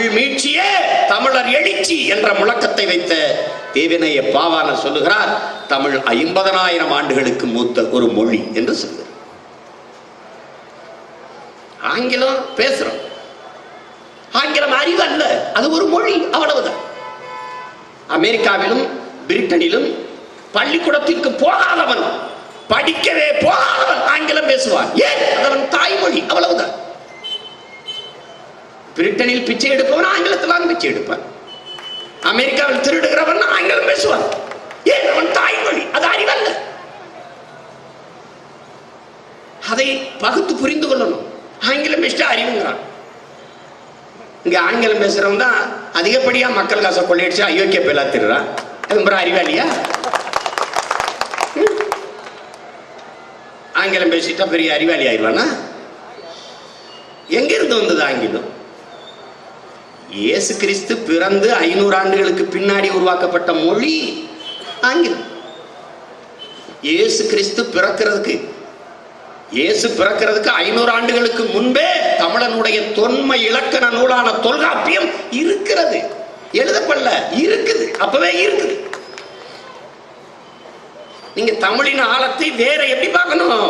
தமிழ் மீட்சியே தமிழர் எழுச்சி என்ற முழக்கத்தை வைத்த தேவினைய பாவாணர் சொல்லுகிறார் தமிழ் ஐம்பதனாயிரம் ஆண்டுகளுக்கு மூத்த ஒரு மொழி என்று சொல்கிறார் ஆங்கிலம் பேசுறோம். ஆங்கிலம் அறிவு அல்ல அது ஒரு மொழி அவ்வளவுதான். அமெரிக்காவிலும் பிரிட்டனிலும் பள்ளிக்கூடத்திற்கு போகாதவன் படிக்கவே போகாதவன் ஆங்கிலம் பேசுவான். ஏன் அவன் தாய்மொழி அவ்வளவுதான் பிரிட்டனில் பிச்சை எடுப்பவன் ஆங்கிலத்தில் பிச்சை எடுப்பான். அமெரிக்காவில் திருடுகிறவன் ஆங்கிலம் பேசுவான். ஏன்? அவன் தாய்மொழி அது அறிவல்ல. அதை பகுத்து புரிந்து கொள்ளணும். ஆங்கிலம் பேசிட்டு அறிவுங்கிறான். இங்க ஆங்கிலம் பேசுறவன் தான் அதிகப்படியா மக்கள் காசை கொள்ளையடிச்சு அயோக்கிய பேலா திருறான் அது அறிவாளியா? ஆங்கிலம் பேசிட்டா பெரிய அறிவாளி ஆயிடுவானா? எங்க இருந்து வந்தது ஆங்கிலம்? இயேசு கிறிஸ்து பிறந்து ஐநூறு ஆண்டுகளுக்கு பின்னாடி உருவாக்கப்பட்ட மொழி ஆங்கிலம். இயேசு கிறிஸ்து பிறக்கிறதுக்கு இயேசு பிறக்கிறதுக்கு ஐநூறு ஆண்டுகளுக்கு முன்பே தமிழனுடைய தொன்மை இலக்கண நூலான தொல்காப்பியம் இருக்கிறது. எழுதப்படல இருக்குது அப்பவே இருக்குது. நீங்க தமிழின் ஆழத்தை வேற எப்படி பார்க்கணும்?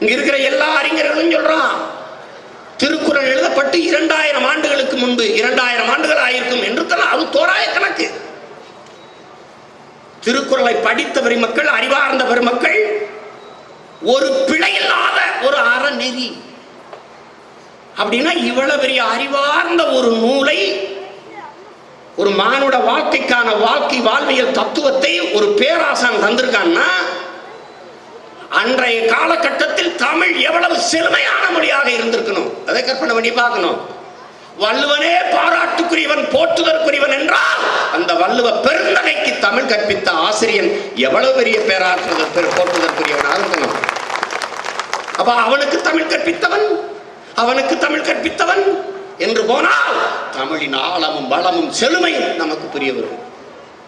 இங்க இருக்கிற எல்லா அறிஞர்களும் சொல்றான் திருக்குறள் எழுதப்பட்டு இரண்டாயிரம் அதற்கு முன்பு இரண்டாயிரம் ஆண்டுகள் ஆயிருக்கும் என்று தான் அது தோராய கணக்கு. திருக்குறளை படித்த பெருமக்கள் அறிவார்ந்த பெருமக்கள் ஒரு பிழையில்லாத ஒரு அறநெறி. அப்படின்னா இவ்வளவு பெரிய அறிவார்ந்த ஒரு நூலை ஒரு மானுட வாழ்க்கைக்கான வாழ்க்கை வாழ்வியல் தத்துவத்தை ஒரு பேராசான் தந்திருக்கான்னா அன்றைய காலகட்டத்தில் தமிழ் எவ்வளவு செழுமையான மொழியாக இருந்திருக்கணும்? அதை கற்பனை பண்ணி பார்க்கணும். வள்ளுவனே பாராட்டுக்குரியவன் போற்றுதற்குரியவன் என்றால் அந்த வள்ளுவ பெருந்தகைக்கு தமிழ் கற்பித்த ஆசிரியன் எவ்வளவு பெரிய பேராற்றுதல் போற்றுதற்குரியவனாக இருக்கணும் அப்ப அவனுக்கு தமிழ் கற்பித்தவன் அவனுக்கு தமிழ் கற்பித்தவன் என்று போனால் தமிழின் ஆழமும் வளமும் செழுமையும் நமக்கு புரிய வரும்.